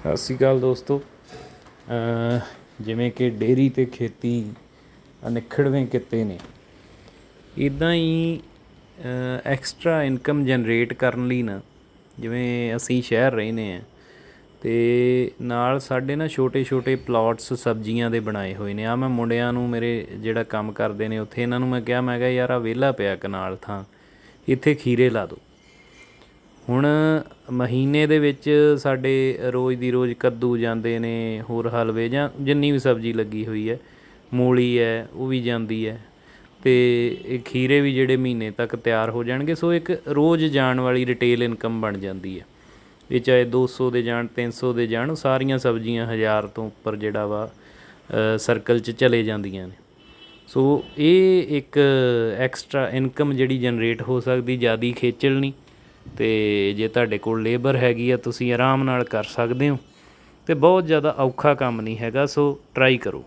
ਸਤਿ ਸ਼੍ਰੀ ਅਕਾਲ ਦੋਸਤੋ। ਜਿਵੇਂ ਕਿ ਡੇਰੀ ਤੇ ਖੇਤੀ ਅਨਿਖੜਵੇਂ ਕਿੱਤੇ ਨੇ। ਇਦਾਂ ਹੀ ਐਕਸਟਰਾ ਇਨਕਮ ਜਨਰੇਟ ਕਰਨ ਲਈ ਨਾ, ਜਿਵੇਂ ਅਸੀਂ ਸ਼ਹਿਰ ਰਹਿੰਦੇ ਆ ਤੇ ਨਾਲ ਸਾਡੇ ਨਾ ਛੋਟੇ ਛੋਟੇ ਪਲਾਟਸ ਸਬਜ਼ੀਆਂ ਦੇ ਬਣਾਏ ਹੋਏ ਨੇ। ਆ ਮੈਂ ਮੁੰਡਿਆਂ ਨੂੰ, ਮੇਰੇ ਜਿਹੜਾ ਕੰਮ ਕਰਦੇ ਨੇ ਉੱਥੇ, ਇਹਨਾਂ ਨੂੰ ਮੈਂ ਕਿਹਾ ਮੈਂ ਕਿਹਾ, ਯਾਰ ਆ ਵਿਹਲਾ ਪਿਆ ਕਨਾਲ ਥਾਂ, ਇੱਥੇ ਖੀਰੇ ਲਾ ਦਿਓ ਹੁਣ ਮਹੀਨੇ ਦੇ ਵਿੱਚ ਸਾਡੇ ਰੋਜ਼ ਦੀ ਰੋਜ਼ ਕੱਦੂ ਜਾਂਦੇ ਨੇ, ਹੋਰ ਹਲਵੇ ਜਾਂ ਜਿੰਨੀ ਵੀ ਸਬਜ਼ੀ ਲੱਗੀ ਹੋਈ ਹੈ, ਮੂਲੀ ਹੈ, ਉਹ ਵੀ ਜਾਂਦੀ ਹੈ ਅਤੇ ਇਹ ਖੀਰੇ ਵੀ ਜਿਹੜੇ ਮਹੀਨੇ ਤੱਕ ਤਿਆਰ ਹੋ ਜਾਣਗੇ, ਸੋ ਇੱਕ ਰੋਜ਼ ਜਾਣ ਵਾਲੀ ਰਿਟੇਲ ਇਨਕਮ ਬਣ ਜਾਂਦੀ ਹੈ। ਇਹ ਚਾਹੇ 200 ਦੇ ਜਾਣ 300 ਦੇ ਜਾਣ ਸਾਰੀਆਂ ਸਬਜ਼ੀਆਂ ਹਜ਼ਾਰ ਤੋਂ ਉੱਪਰ ਜਿਹੜਾ ਵਾ ਸਰਕਲ 'ਚ ਚਲੇ ਜਾਂਦੀਆਂ ਨੇ। ਸੋ ਇਹ ਇੱਕ ਐਕਸਟਰਾ ਇਨਕਮ ਜਿਹੜੀ ਜਨਰੇਟ ਹੋ ਸਕਦੀ, ਜਿਆਦੀ ਖੇਚਲ ਨਹੀਂ। ਤੇ ਜੇ ਤੁਹਾਡੇ ਕੋਲ ਲੇਬਰ ਹੈਗੀ ਆ, ਤੁਸੀਂ ਆਰਾਮ ਨਾਲ ਕਰ ਸਕਦੇ ਹੋ ਤੇ ਬਹੁਤ ਜ਼ਿਆਦਾ ਔਖਾ ਕੰਮ ਨਹੀਂ ਹੈਗਾ, ਸੋ ਟਰਾਈ ਕਰੋ।